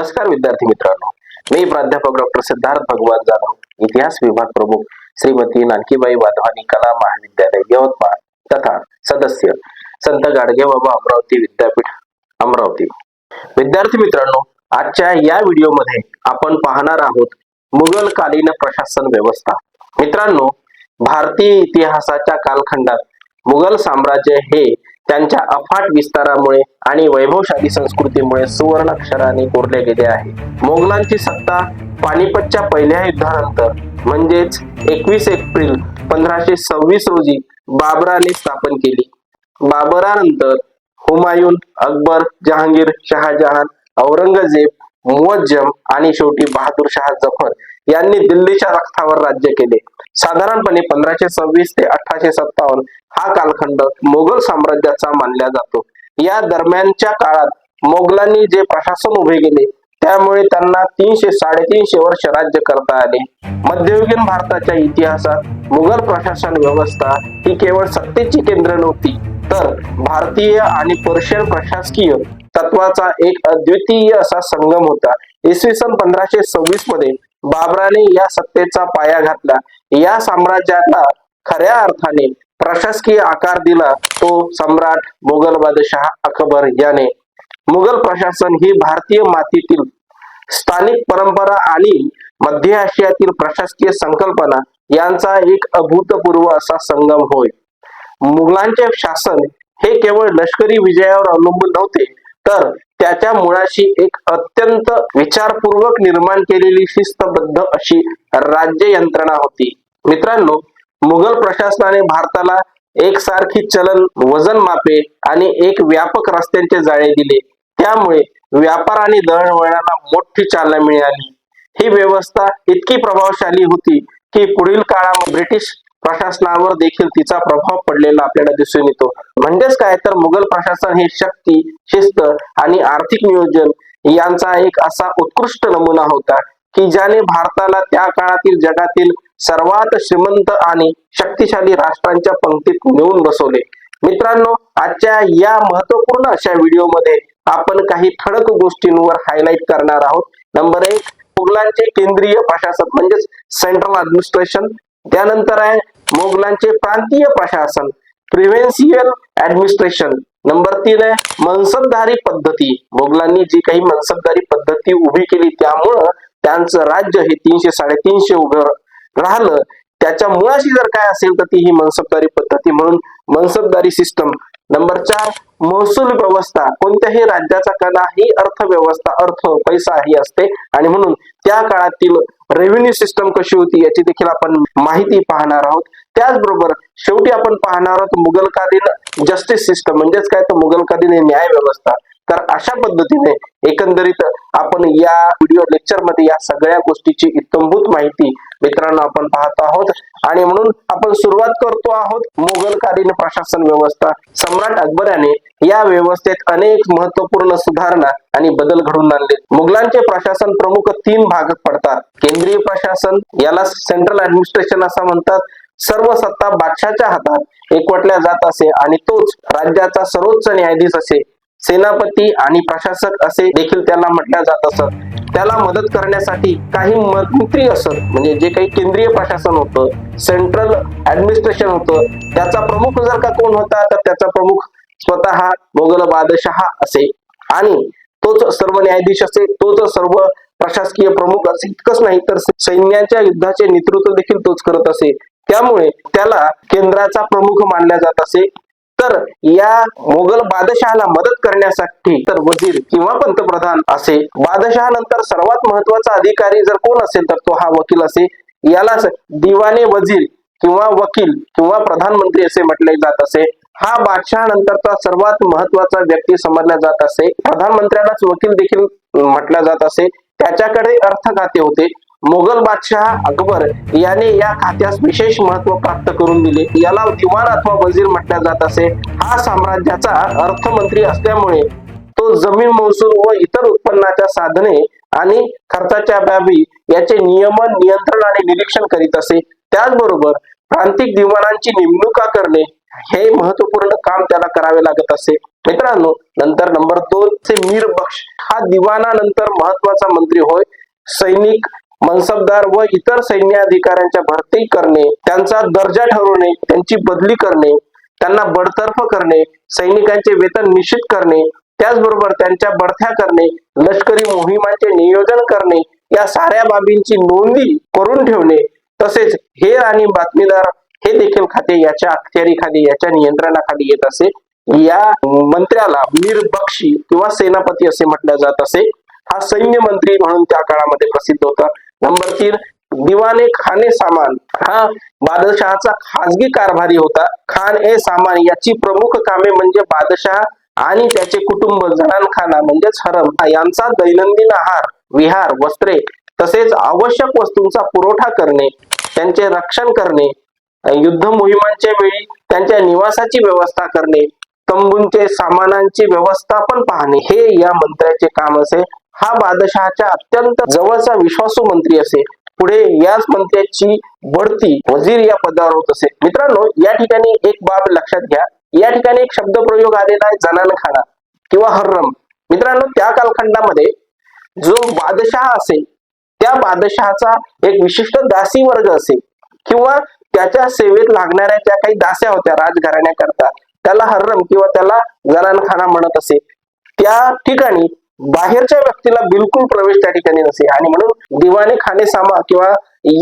नमस्कार विद्यार्थी मित्रांनो. मी प्राध्यापक डॉक्टर सिद्धार्थ भगवान जाधव इतिहास विभाग प्रमुख श्रीमती नानकीबाई वाधवानी कला महाविद्यालय यवतमाळ तथा सदस्य संत गाडगे बाबा अमरावती विद्यापीठ अमरावती. विद्यार्थी मित्रांनो आजच्या या व्हिडिओमध्ये आपण पाहणार आहोत मुघलकालीन प्रशासन व्यवस्था. मित्रांनो भारतीय इतिहासाच्या कालखंडात मुघल साम्राज्य हे त्यांच्या अफाट विस्तारामुळे आणि वैभवशाली संस्कृतीमुळे सुवर्ण अक्षराने कोरले गेले आहे. मोगलांची सत्ता पानिपतच्या पहिल्या युद्धानंतर म्हणजेच एकवीस एप्रिल पंधराशे सव्वीस रोजी बाबराने स्थापन केली. बाबरानंतर हुमायून अकबर जहांगीर शहाजहान औरंगजेब मुअज्जम आणि शेवटी बहादूर शाह जफर यांनी दिल्लीच्या रक्तावर राज्य केले. साधारणपणे पंधराशे सव्वीस ते अठराशे सत्तावन्न हा कालखंड मोगल साम्राज्याचा मानला जातो. या दरम्यानच्या काळात मोगलांनी जे प्रशासन उभे केले त्यामुळे त्यांना तीनशे साडेतीनशे वर्ष राज्य करता आले. मध्ययुगीन भारताच्या इतिहासात मुघल प्रशासन व्यवस्था ही केवळ सत्तेची केंद्र नव्हती तर भारतीय आणि पर्शियन प्रशासकीय तत्वाचा एक अद्वितीय असा संगम होता. इसवी सन पंधराशे सव्वीसमध्ये बाबराने या सत्तेचा पाया घातला. या साम्राज्याला खऱ्या अर्थाने प्रशासकीय आकार दिला. तो सम्राट मुघल बादशाह अकबर याने. मुघल प्रशासन ही भारतीय मातीतील स्थानिक परंपरा आणि मध्य आशियातील प्रशासकीय संकल्पना यांचा एक अभूतपूर्व असा संगम होय. मुघलांचे शासन हे केवळ लष्करी विजयावर अवलंबून नव्हते तर त्याच्या मुळाशी एक अत्यंत विचारपूर्वक निर्माण केलेली शिस्तबद्ध अशी राज्य यंत्रणा होती. मित्रांनो मुघल प्रशासनाने भारताला एकसारखी चलन वजन मापे आणि एक व्यापक रस्त्यांचे जाळे दिले. त्यामुळे व्यापार आणि दळणवळणाला मोठी चालना मिळाली. ही व्यवस्था इतकी प्रभावशाली होती की पुढील काळात ब्रिटिश प्रशासनावर देखील तिचा प्रभाव पडलेला आपल्याला दिसून येतो. म्हणजेच काय? तर मुघल प्रशासन हे शक्ती शिस्त आणि आर्थिक नियोजन यांचा एक असा उत्कृष्ट नमुना होता की ज्याने भारताला त्या काळातील जगातील सर्वात श्रीमंत आणि शक्तिशाली राष्ट्रांच्या पंक्तीत नेऊन बसवले. मित्रांनो आजच्या या महत्त्वपूर्ण अशा व्हिडिओमध्ये आपण काही ठळक गोष्टींवर हायलाइट करणार आहोत. नंबर एक मुघलांचे केंद्रीय प्रशासन म्हणजेच सेंट्रल ऍडमिनिस्ट्रेशन त्यानंतर आहे मोगलांचे प्रांतीय प्रशासन प्रिव्हेन्सियल ऍडमिनिस्ट्रेशन नंबर तीन आहे मनसबदारी पद्धती. मोगलांनी जी काही मनसबदारी पद्धती उभी केली त्यामुळं त्यांचं राज्य हे तीनशे साडेतीनशे उभं राहिलं. त्याच्या मुळाशी जर काय असेल तर ती ही मनसबदारी पद्धती म्हणून मनसबदारी सिस्टम नंबर चार महसूल व्यवस्था कोणत्याही राज्याचा कला ही अर्थव्यवस्था अर्थ पैसा ही असते. आणि म्हणून त्या काळातील रेव्हेन्यू सिस्टम कशी होती याची देखील आपण माहिती पाहणार आहोत. त्याचबरोबर शेवटी आपण पाहणार आहोत मुघलकालीन जस्टिस सिस्टम म्हणजेच काय तर मुघलकालीन न्याय व्यवस्था. तर अशा पद्धतीने एकंदरीत आपण या व्हिडिओ लेक्चरमध्ये या सगळ्या गोष्टीची इत्यंभूत माहिती मित्रांनो आपण पाहतो आहोत. आणि म्हणून आपण सुरुवात करतो आहोत मुघलकालीन प्रशासन व्यवस्था. सम्राट अकबर याने या व्यवस्थेत अनेक महत्त्वपूर्ण सुधारणा आणि बदल घडून आणले. मुघलांचे प्रशासन प्रमुख तीन भाग पडतात. केंद्रीय प्रशासन याला सेंट्रल ऍडमिनिस्ट्रेशन असं म्हणतात. सर्व सत्ता बादशाच्या हातात एकवटल्या जात असे आणि तोच राज्याचा सर्वोच्च न्यायाधीश असे सेनापती आणि प्रशासक असे देखील त्याला म्हटल्या जात असत. त्याला मदत करण्यासाठी काही मंत्री असत. म्हणजे जे काही केंद्रीय प्रशासन होतं सेंट्रल ऍडमिनिस्ट्रेशन होतं त्याचा प्रमुख जर का कोण होता तर त्याचा प्रमुख स्वतः मोगल बादशहा असे. आणि तोच सर्व न्यायाधीश असे तोच सर्व प्रशासकीय प्रमुख असे इतकंच नाही तर सैन्याच्या युद्धाचे नेतृत्व देखील तोच करत असे. त्यामुळे त्याला केंद्राचा प्रमुख मानला जात असे. तर या मुघल बादशहाला मदत करण्यासाठी तर वजीर किंवा पंतप्रधान असे. बादशहानंतर सर्वात महत्त्वाचा अधिकारी जर कोण असेल तर तो हा वकील असे. यालाच दिवाने वजीर किंवा वकील किंवा प्रधानमंत्री असे म्हटले जात असे. हा बादशहा नंतरचा सर्वात महत्त्वाचा व्यक्ती समजला जात असे. प्रधानमंत्र्यालाच वकील देखील म्हटला जात असे. त्याच्याकडे अर्थ खाते होते. मोगल बादशाह अकबर याने या खात्यास विशेष महत्त्व प्राप्त करून दिले. याला दिवाण अथवा वजीर म्हटल्या जात असे. हा साम्राज्याचा अर्थमंत्री असल्यामुळे तो जमीन महसूल व इतर उत्पन्नाच्या साधने आणि खर्चाच्या बाबी याचे नियमन नियंत्रण आणि निरीक्षण करीत असे. त्याचबरोबर प्रांतिक दिवाणांची नेमणुका करणे हे महत्त्वपूर्ण काम त्याला करावे लागत असे. मित्रांनो नंतर नंबर दोन चे मीर बक्ष. हा दिवाना नंतर महत्त्वाचा मंत्री होय. सैनिक मनसबदार व इतर सैन्य अधिकाऱ्यांच्या भरती करणे त्यांचा दर्जा ठरवणे त्यांची बदली करणे त्यांना बडतर्फ करणे सैनिकांचे वेतन निश्चित करणे त्याचबरोबर त्यांच्या बढत्या करणे लष्करी मोहिमांचे नियोजन करणे या साऱ्या बाबींची नोंदी करून ठेवणे तसेच हेर आणि बातमीदार हे देखील खाते याच्या अखत्यारीखाली याच्या नियंत्रणाखाली येत असे. या मंत्र्याला मीर बक्षी किंवा सेनापती असे म्हटलं जात असे. हा सैन्य मंत्री म्हणून त्या काळामध्ये प्रसिद्ध होता. नंबर तीन दिवाने खाने सामान. हा बादशहाचा खाजगी कारभारी होता. खान ए सामान याची प्रमुख कामे म्हणजे बादशहा आणि त्याचे कुटुंब जनानखाना म्हणजेच हरम यांचा दैनंदिन आहार विहार वस्त्रे तसेच आवश्यक वस्तूंचा पुरवठा करणे त्यांचे रक्षण करणे युद्ध मोहिमांच्या वेळी त्यांच्या निवासाची व्यवस्था करणे तंबूंचे सामानांची व्यवस्थापन पाहणे हे या मंत्र्याचे काम असे. हा बादशहाच्या अत्यंत जवळचा विश्वासू मंत्री असे. पुढे याच मंत्र्याची बढती वजीर या पदावर होत असे. मित्रांनो या ठिकाणी एक बाब लक्षात घ्या. या ठिकाणी एक शब्दप्रयोग आलेला आहे जनानखाना किंवा हर्रम. मित्रांनो त्या कालखंडामध्ये जो बादशाह असेल त्या बादशहाचा एक विशिष्ट दासी वर्ग असेल किंवा त्याच्या सेवेत लागणाऱ्या ज्या काही दास्या होत्या राजघराण्याकरता. त्याला हर्रम किंवा त्याला जनानखाना म्हणत असे. त्या ठिकाणी बाहेरच्या व्यक्तीला बिलकुल प्रवेश त्या ठिकाणी नसे. आणि म्हणून दिवाने खाने सामा किंवा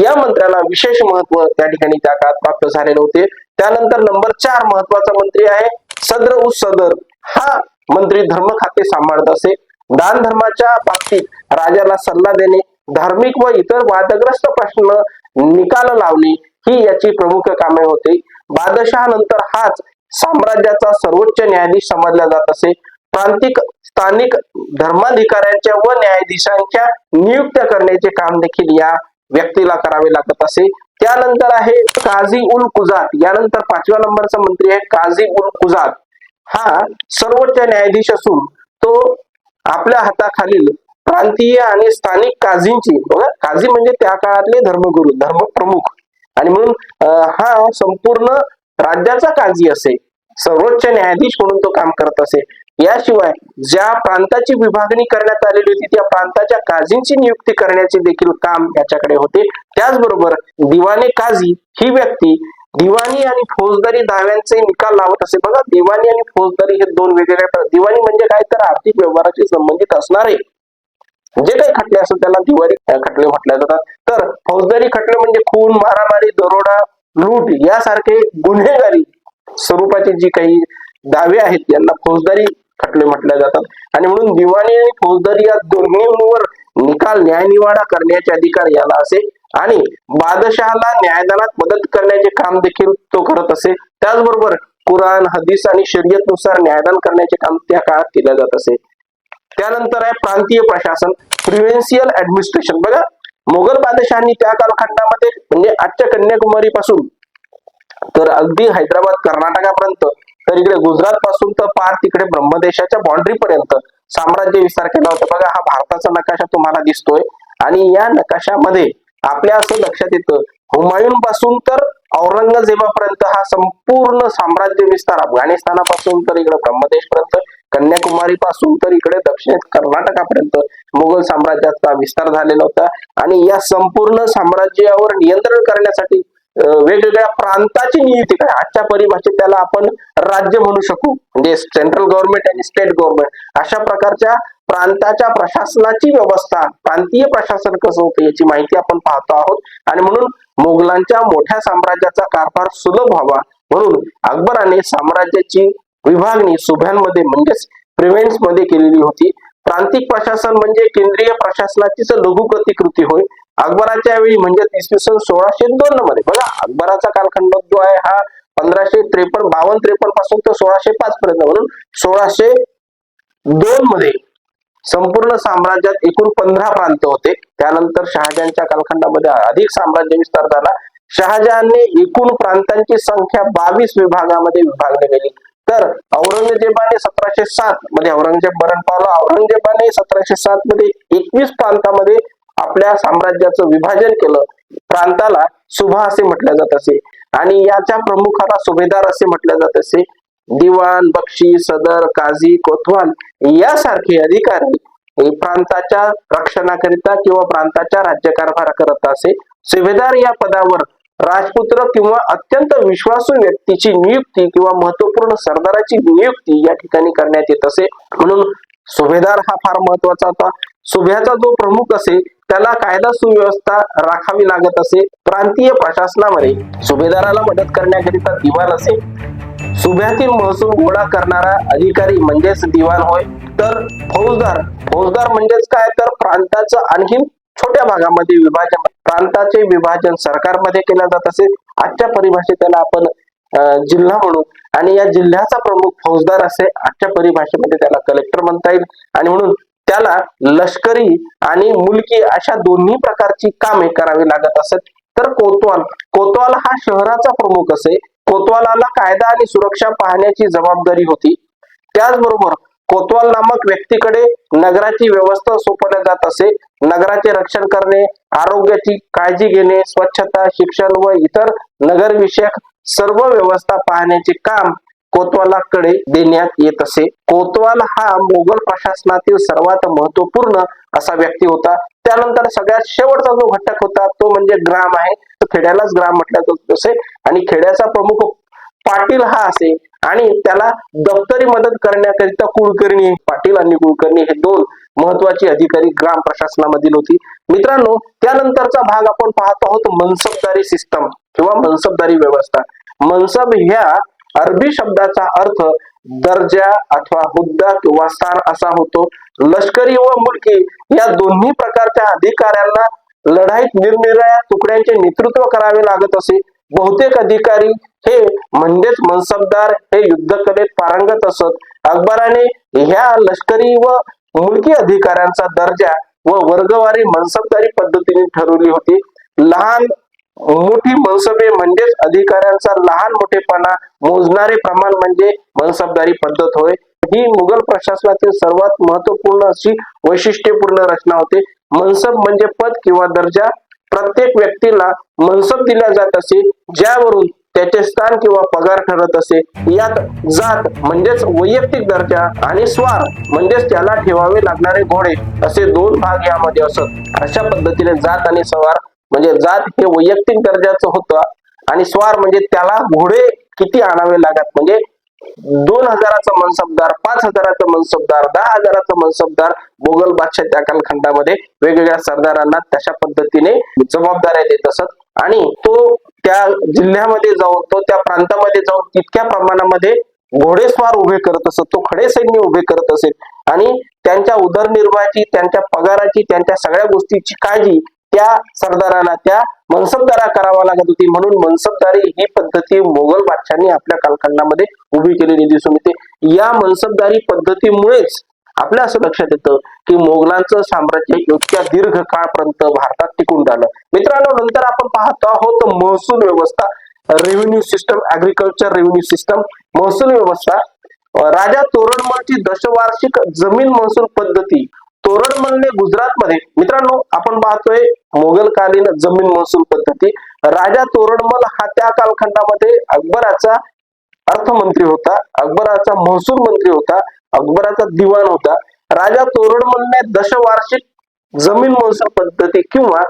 या मंत्र्याला विशेष महत्त्व त्या ठिकाणी त्या काळात प्राप्त झालेले होते. त्यानंतर नंबर चार महत्त्वाचा मंत्री आहे सदर उस सदर. हा मंत्री धर्म खाते सांभाळत असे. दान धर्माच्या बाबतीत राजाला सल्ला देणे धार्मिक व इतर वादग्रस्त प्रश्न निकाल लावणे ही याची प्रमुख कामे होते. बादशहा नंतर हाच साम्राज्याचा सर्वोच्च न्यायाधीश समजला जात असे. स्थानिक स्थानिक धर्माधिकाऱ्यांच्या व न्यायाधीशांच्या नियुक्त्या करण्याचे काम देखील या व्यक्तीला करावे लागत असे. त्यानंतर आहे काझी उल कुजात यानंतर पाचव्या नंबरचा मंत्री आहे काझी उल कुजात हा सर्वोच्च न्यायाधीश असून तो आपल्या हाताखालील प्रांतीय आणि स्थानिक काझींची बघा काझी म्हणजे त्या काळातले धर्मगुरू धर्मप्रमुख. आणि म्हणून हा संपूर्ण राज्याचा काझी असे सर्वोच्च न्यायाधीश म्हणून तो काम करत असे. याशिवाय ज्या प्रांताची विभागणी करण्यात आलेली होती त्या प्रांताच्या काझींची नियुक्ती करण्याचे देखील काम याच्याकडे होते. त्याचबरोबर दिवाने काझी ही व्यक्ती दिवाणी आणि फौजदारी दाव्यांचे निकाल लावत असे. बघा दिवाणी आणि फौजदारी हे दोन वेगवेगळ्या दिवाणी म्हणजे काय? तर आर्थिक व्यवहाराशी संबंधित असणारे. जे काही खटले असतात त्याला दिवाळी खटले म्हटले जातात. तर फौजदारी खटले म्हणजे खून मारामारी दरोडा लूट यासारखे गुन्हेगारी स्वरूपाचे जी काही दावे आहेत यांना फौजदारी खटले म्हटल्या जातात. आणि म्हणून दिवाणी आणि फौजदारी या दोन्हीवर निकाल न्यायनिवाडा करण्याचे अधिकार याला असे आणि बादशहाला न्यायदानात मदत करण्याचे काम देखील तो करत असे. त्याचबरोबर कुराण हदीस आणि शर्यतनुसार न्यायदान करण्याचे काम त्या काळात केले जात असे. त्यानंतर आहे प्रांतीय प्रशासन प्रिव्हेन्शियल ऍडमिनिस्ट्रेशन बघा मोगल बादशहांनी त्या कालखंडामध्ये म्हणजे आजच्या कन्याकुमारी पासून तर अगदी हैदराबाद कर्नाटकापर्यंत तर इकडे गुजरात पासून तर पार तिकडे ब्रह्मदेशाच्या बाउंड्री पर्यंत साम्राज्य विस्तार केला होता. बघा हा भारताचा नकाशा तुम्हाला दिसतोय. आणि या नकाशामध्ये आपल्या असं लक्षात येतं हुमायून पासून तर औरंगजेबापर्यंत हा संपूर्ण साम्राज्य विस्तार अफगाणिस्तानापासून तर इकडे ब्रह्मदेशपर्यंत कन्याकुमारी पासून तर इकडे दक्षिणेत कर्नाटकापर्यंत मुघल साम्राज्याचा विस्तार झालेला होता. आणि या संपूर्ण साम्राज्यावर नियंत्रण करण्यासाठी वेगवेगळ्या प्रांताची नियुक्ती करा. आजच्या परिभाषेत त्याला आपण राज्य म्हणू शकू. म्हणजे सेंट्रल गव्हर्नमेंट आणि स्टेट गव्हर्नमेंट अशा प्रकारच्या प्रांताच्या प्रशासनाची व्यवस्था प्रांतीय प्रशासन कसं होतं याची माहिती आपण पाहतो आहोत. आणि म्हणून मोगलांच्या मोठ्या साम्राज्याचा कारभार सुलभ व्हावा. म्हणून अकबराने साम्राज्याची विभागणी सुभ्यांमध्ये म्हणजेच प्रिव्हेंट्समध्ये केलेली होती. प्रांतिक प्रशासन म्हणजे केंद्रीय प्रशासनाचीच लघु प्रतिकृती होय. अकबराच्या वेळी म्हणजे इसवी सन सोळाशे दोन मध्ये. बघा अकबराचा कालखंड जो आहे हा पंधराशे त्रेपन्न बावन्न त्रेपन्नपासून तर सोळाशे पाच पर्यंत. म्हणून सोळाशे दोन मध्ये संपूर्ण साम्राज्यात एकूण पंधरा प्रांत होते. त्यानंतर शहाजहानच्या कालखंडामध्ये अधिक साम्राज्य विस्तार झाला. शहाजहानने एकूण प्रांतांची संख्या बावीस विभागामध्ये विभागली गेली. तर औरंगजेबाने सतराशे सात मध्ये औरंगजेब मरण पावला. औरंगजेबाने सतराशे सात मध्ये एकवीस प्रांतामध्ये आपल्या साम्राज्याचं विभाजन केलं प्रांताला सुभा असे म्हटलं जात असे. आणि याच्या प्रमुखाला सुभेदार असे म्हटलं जात असे. दिवाण बक्षी सदर काझी कोतवाल यासारखे अधिकारी प्रांताच्या रक्षणाकरिता किंवा प्रांताच्या राज्यकारभार करत असे. सुभेदार या पदावर राजपुत्र किंवा अत्यंत विश्वासू व्यक्तीची नियुक्ती किंवा महत्त्वपूर्ण सरदाराची नियुक्ती या ठिकाणी करण्यात येत असे. म्हणून सुभेदार हा फार महत्त्वाचा होता. सुभ्याचा जो प्रमुख असे त्याला कायदा सुव्यवस्था राखावी लागत असे प्रांतीय प्रशासनामध्ये सुभेदाराला मदत करण्याकरिता दिवाण असे. सुभ्यातील महसूल गोळा करणारा अधिकारी म्हणजेच दिवाण होय. तर फौजदार फौजदार म्हणजेच काय? तर प्रांताचं आणखी छोट्या भागामध्ये विभाजन प्रांताचे विभाजन सरकारमध्ये केलं जात असे. आजच्या परिभाषेत त्याला आपण जिल्हा म्हणू आणि या जिल्ह्याचा प्रमुख फौजदार असे आजच्या परिभाषेमध्ये त्याला कलेक्टर म्हणता येईल. आणि म्हणून त्याला लष्करी आणि मुलकी अशा दोन्ही प्रकारची कामे करावी लागत असत. तर कोतवाल कोतवाल हा शहराचा प्रमुख असे. कोतवालाला कायदा आणि सुरक्षा पाहण्याची जबाबदारी होती. त्याचबरोबर कोतवाल नामक व्यक्तीकडे नगराची व्यवस्था सोपवल्या जात असे. नगराचे रक्षण करणे आरोग्याची काळजी घेणे स्वच्छता शिक्षण व इतर नगरविषयक सर्व व्यवस्था पाहण्याचे काम कोतवालाकडे देण्यात येत असे. कोतवाल हा मोगल प्रशासनातील सर्वात महत्त्वपूर्ण असा व्यक्ती होता. त्यानंतर सगळ्यात शेवटचा जो घटक होता तो म्हणजे ग्राम आहे. तो खेड्यालाच ग्राम म्हटलं जात असे. आणि खेड्याचा प्रमुख पाटील हा असे. आणि त्याला दप्तरी मदत करण्याकरिता कुलकर्णी पाटील आणि कुलकर्णी हे दोन महत्वाची अधिकारी ग्राम प्रशासनामधील होती. मित्रांनो त्यानंतरचा भाग आपण पाहत आहोत मनसबदारी सिस्टम किंवा मनसबदारी व्यवस्था. मनसब ह्या अरबी शब्दाचा अर्थ दर्जा अथवा हुद्दा किंवा स्थान असा होतो. लष्करी व मुलकी या दोन्ही प्रकारच्या अधिकाऱ्यांना लढाईत निरनिराळ्या तुकड्यांचे नेतृत्व करावे लागत असे. बहुतेक अधिकारी हे म्हणजेच मनसबदार हे युद्धकलेत पारंगत असत. अकबराने ह्या लष्करी व मुलकी अधिकाऱ्यांचा दर्जा व वर्गवारी मनसबदारी पद्धतीने ठरवली होती. लहान मोठी मनसबे म्हणजेच अधिकाऱ्यांचा लहान मोठेपणा मोजणारे प्रमाण म्हणजे मनसबदारी पद्धत होय. ही मुघल प्रशासनातील सर्वात महत्त्वपूर्ण अशी वैशिष्ट्यपूर्ण रचना होते. मनसब म्हणजे पद किंवा दर्जा. प्रत्येक व्यक्तीला मनसब दिला जात असे ज्यावरून त्याचे स्थान किंवा पगार ठरत असे. यात जात म्हणजेच वैयक्तिक दर्जा आणि स्वार म्हणजेच त्याला ठेवावे लागणारे घोडे असे दोन भाग यामध्ये असत. अशा पद्धतीने जात आणि स्वार म्हणजे जात हे वैयक्तिक दर्जाचं होतं आणि स्वार म्हणजे त्याला घोडे किती आणावे लागत? म्हणजे दोन हजाराचा मनसबदार पाच हजाराचा मनसबदार दहा हजाराचा मनसबदार मोगल बादशाह त्या कालखंडामध्ये वेगवेगळ्या सरदारांना तशा पद्धतीने जबाबदाऱ्या देत असत. आणि तो त्या जिल्ह्यामध्ये जाऊन तो त्या प्रांतामध्ये जाऊन तितक्या प्रमाणामध्ये घोडेस्वार उभे करत असत. तो खडे सैन्य उभे करत असेल. आणि त्यांच्या उदरनिर्वाहाची त्यांच्या पगाराची त्यांच्या सगळ्या गोष्टीची काळजी त्या सरदाराला त्या मनसबदारा करावा लागत होती. म्हणून मनसबदारी ही पद्धती मोगल बादशांनी आपल्या कालखंडामध्ये उभी केलेली दिसून येते. या मनसबदारी पद्धतीमुळेच आपल्या असं लक्षात येतं की मोगलांचं साम्राज्य इतक्या दीर्घ काळपर्यंत भारतात टिकून राहिलं. मित्रांनो नंतर आपण पाहतो आहोत महसूल व्यवस्था revenue system agriculture revenue system महसूल व्यवस्था. राजा तोरणमलची दशवार्षिक जमीन महसूल पद्धती तोरणमलने गुजरातमध्ये. मित्रांनो आपण पाहतोय मोगलकालीन जमीन महसूल पद्धती. राजा तोरणमल हा त्या कालखंडामध्ये अकबराचा अर्थमंत्री होता अकबराचा महसूल मंत्री होता अकबराचा दिवाण होता. राजा तोरणमलने दशवार्षिक जमीन महसूल पद्धती किंवा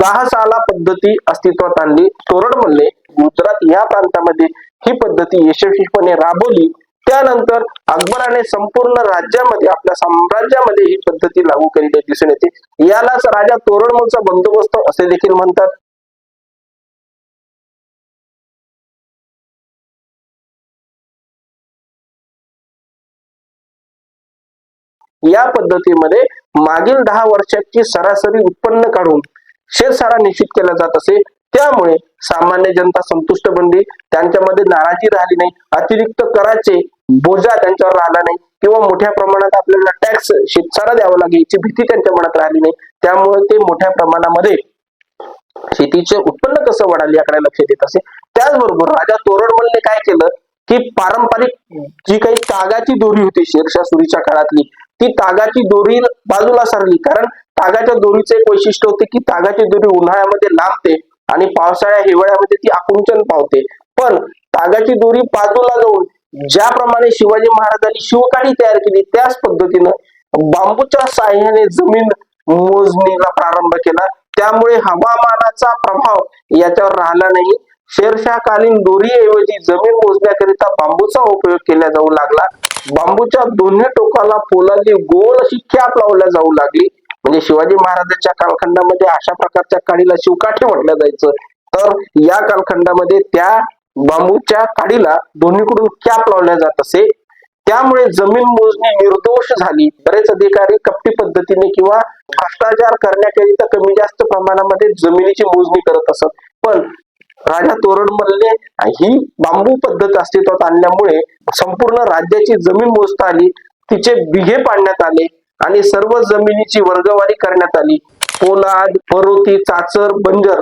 दहा साला पद्धती अस्तित्वात आणली. तोरणमलने गुजरात या प्रांतामध्ये ही पद्धती यशस्वीपणे राबवली. त्यानंतर अकबराने संपूर्ण राज्यामध्ये आपल्या साम्राज्यामध्ये ही पद्धती लागू केलेली दिसून येते. यालाच राजा तोरणमूलचा बंदोबस्त असे देखील म्हणतात. या पद्धतीमध्ये मागील दहा वर्षाची सरासरी उत्पन्न काढून शेतसारा निश्चित केला जात असे. त्यामुळे सामान्य जनता संतुष्ट बनली. त्यांच्यामध्ये नाराजी राहिली नाही. अतिरिक्त कराचे बोजा त्यांच्यावर राहिला नाही किंवा मोठ्या प्रमाणात आपल्याला टॅक्स शेतसारा द्यावा लागेल याची भीती त्यांच्या मनात राहिली नाही. त्यामुळे ते मोठ्या प्रमाणामध्ये शेतीचे उत्पन्न कसं वाढाल याकडे लक्ष देत असे. त्याचबरोबर राजा तोरडमलने काय केलं की पारंपरिक जी काही तागाची दोरी होती शेरशा सुरीच्या काळातली ती तागाची दोरी बाजूला सरली. कारण तागाच्या दोरीचे एक वैशिष्ट्य होते की तागाची दोरी उन्हाळ्यामध्ये लांबते आणि पावसाळ्या हिवाळ्यामध्ये ती आकुंचन पावते. पण तागाची दोरी बाजूला जाऊन ज्याप्रमाणे शिवाजी महाराजांनी शिवकाठी तयार केली त्याच पद्धतीनं बांबूच्या साह्याने जमीन मोजणीला प्रारंभ केला. त्यामुळे हवामानाचा प्रभाव याच्यावर राहिला नाही. शेरशाहकालीन दोरीऐवजी जमीन मोजण्याकरिता बांबूचा उपयोग केला जाऊ लागला. बांबूच्या दोन्ही टोकाला पोलादी गोल अशी कॅप लावल्या जाऊ लागली. म्हणजे शिवाजी महाराजांच्या कालखंडामध्ये अशा प्रकारच्या काडीला शिवकाठी म्हटलं जायचं. तर या कालखंडामध्ये त्या बांबूच्या काडीला दोन्हीकडून कॅप लावल्या जात असे. त्यामुळे जमीन मोजणी निर्दोष झाली. बरेच अधिकारी कपटी पद्धतीने किंवा भ्रष्टाचार करण्याकरिता कमी जास्त प्रमाणामध्ये जमिनीची मोजणी करत असत. पण राजा तोरणमल्ले ही बांबू पद्धत अस्तित्वात आणल्यामुळे संपूर्ण राज्याची जमीन मोजता आली. तिचे बिघे पाडण्यात आले आणि सर्व जमिनीची वर्गवारी करण्यात आली. पोलाद परोती चाचर बंजर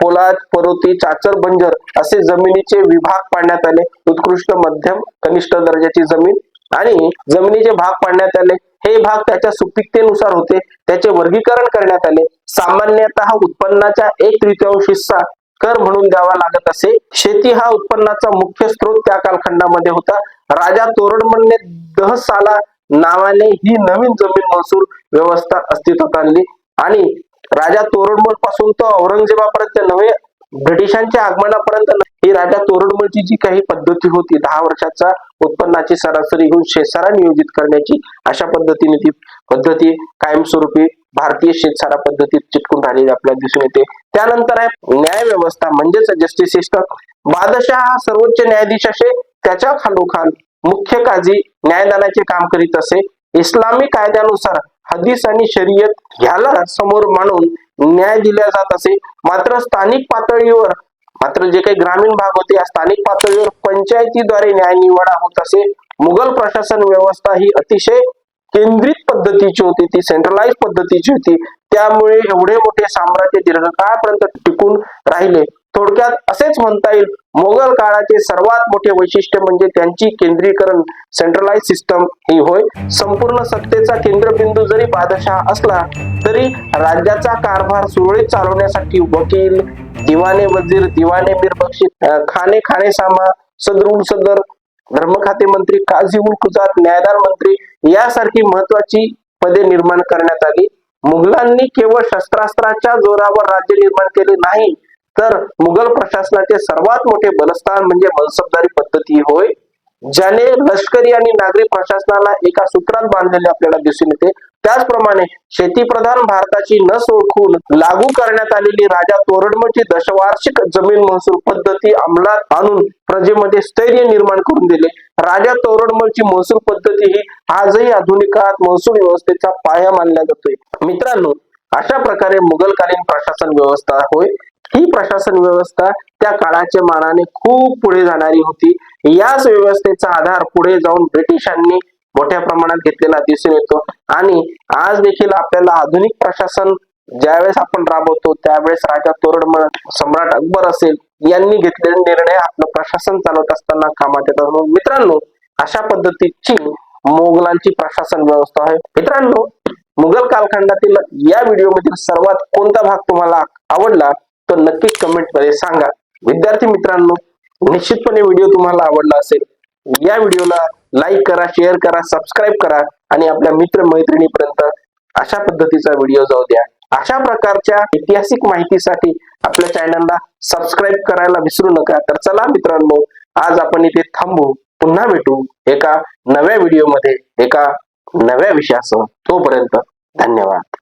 पोलाद परोती चाचर बंजर असे जमिनीचे विभाग पाडण्यात आले. उत्कृष्ट मध्यम कनिष्ठ दर्जाची जमीन आणि जमिनीचे भाग पाडण्यात आले. हे भाग त्याच्या सुपीकतेनुसार होते. त्याचे वर्गीकरण करण्यात आले. सामान्यतः उत्पन्नाच्या एक तृतीयांश हिस्सा कर म्हणून द्यावा लागत असे. शेती हा उत्पन्नाचा मुख्य स्रोत त्या कालखंडामध्ये होता. राजा तोरडमलने दहसाला नावाने ही नवीन जमीन महसूल व्यवस्था अस्तित्वात आणली आणि राजा तोरडमलपासून तर औरंगजेबापर्यंत नव्हे ब्रिटिशांच्या आगमनापर्यंत ही राजा तोरडमलची जी काही पद्धती होती दहा वर्षाचा उत्पन्नाची सरासरी घेऊन शेतसारा नियोजित करण्याची अशा पद्धतीने ती पद्धती कायमस्वरूपी भारतीय शेतसारा पद्धतीत चिटकून राहिलेली आपल्याला दिसून येते. त्यानंतर आहे न्याय व्यवस्था म्हणजेच जस्टिस सिस्टम बादशाह हा सर्वोच्च न्यायाधीश असे त्याच्या खालोखाल मुख्य काजी न्यायदानाचे काम करीत असे. इस्लामी कायद्यानुसार हदीस आणि शर्यत ह्याला समोर मानून न्याय दिला जात असे. मात्र स्थानिक पातळीवर मात्र जे काही ग्रामीण भाग होते या स्थानिक पातळीवर पंचायतीद्वारे न्याय निवडा होत असे. मुघल प्रशासन व्यवस्था ही अतिशय केंद्रित पद्धतीची होती ती सेंट्रलाइज पद्धतीची होती. त्यामुळे एवढे मोठे साम्राज्य दीर्घकाळपर्यंत टिकून राहिले. थोडक्यात असेच म्हणता येईल मोगल काळाचे सर्वात मोठे वैशिष्ट्य म्हणजे त्यांची केंद्रीकरण सेंट्रलाइज सिस्टम ही होय. संपूर्ण सत्तेचा केंद्रबिंदू जरी बादशाह असला तरी राज्याचा कारभार सुरळीत चालवण्यासाठी वकील दिवाने वजीर दिवाने मीर बक्षी खाने खाने सामा सदरुल सदर धर्म खाते मंत्री काझी उल कुजात न्यायदान मंत्री यासारखी महत्वाची पदे निर्माण करण्यात आली. मुघलांनी केवळ शस्त्रास्त्राच्या जोरावर राज्य निर्माण केले नाही तर मुघल प्रशासनाचे सर्वात मोठे बलस्थान म्हणजे मनसबदारी पद्धती होय ज्याने लष्करी आणि नागरी प्रशासनाला एका सूत्रात बांधलेले आपल्याला दिसून येते. त्याचप्रमाणे शेतीप्रधान भारताची नस ओळखून लागू करण्यात आलेली राजा तोरडमची दशवार्षिक जमीन महसूल पद्धती अंमलात आणून प्रजेमध्ये स्थैर्य निर्माण करून दिले. राजा तोरडमलची महसूल पद्धती ही आजही आधुनिक काळात महसूल व्यवस्थेचा पाया मानला जातोय. मित्रांनो अशा प्रकारे मुघलकालीन प्रशासन व्यवस्था होय. ही प्रशासन व्यवस्था त्या काळाच्या मानाने खूप पुढे जाणारी होती. याच व्यवस्थेचा आधार पुढे जाऊन ब्रिटिशांनी मोठ्या प्रमाणात घेतलेला दिसून येतो. आणि आज देखील आपल्याला आधुनिक प्रशासन ज्यावेळेस आपण राबवतो त्यावेळेस राजा तोरडमल सम्राट अकबर असेल यांनी घेतलेले निर्णय आपलं प्रशासन चालवत असताना कामात येतात. म्हणून मित्रांनो अशा पद्धतीची मोगलांची प्रशासन व्यवस्था आहे. मित्रांनो मुघल कालखंडातील या व्हिडिओमधील सर्वात कोणता भाग तुम्हाला आवडला तो नक्कीच कमेंटमध्ये सांगा. विद्यार्थी मित्रांनो निश्चितपणे व्हिडिओ तुम्हाला आवडला असेल. या व्हिडिओला लाईक करा शेअर करा सबस्क्राईब करा आणि आपल्या मित्र मैत्रिणीपर्यंत अशा पद्धतीचा व्हिडिओ जाऊ द्या. अशा प्रकारच्या ऐतिहासिक माहितीसाठी आपल्या चॅनलला सबस्क्राईब करायला विसरू नका. तर चला मित्रांनो आज आपण इथे थांबू. पुन्हा भेटू एका नव्या व्हिडिओमध्ये एका नव्या विषयासह. तोपर्यंत धन्यवाद.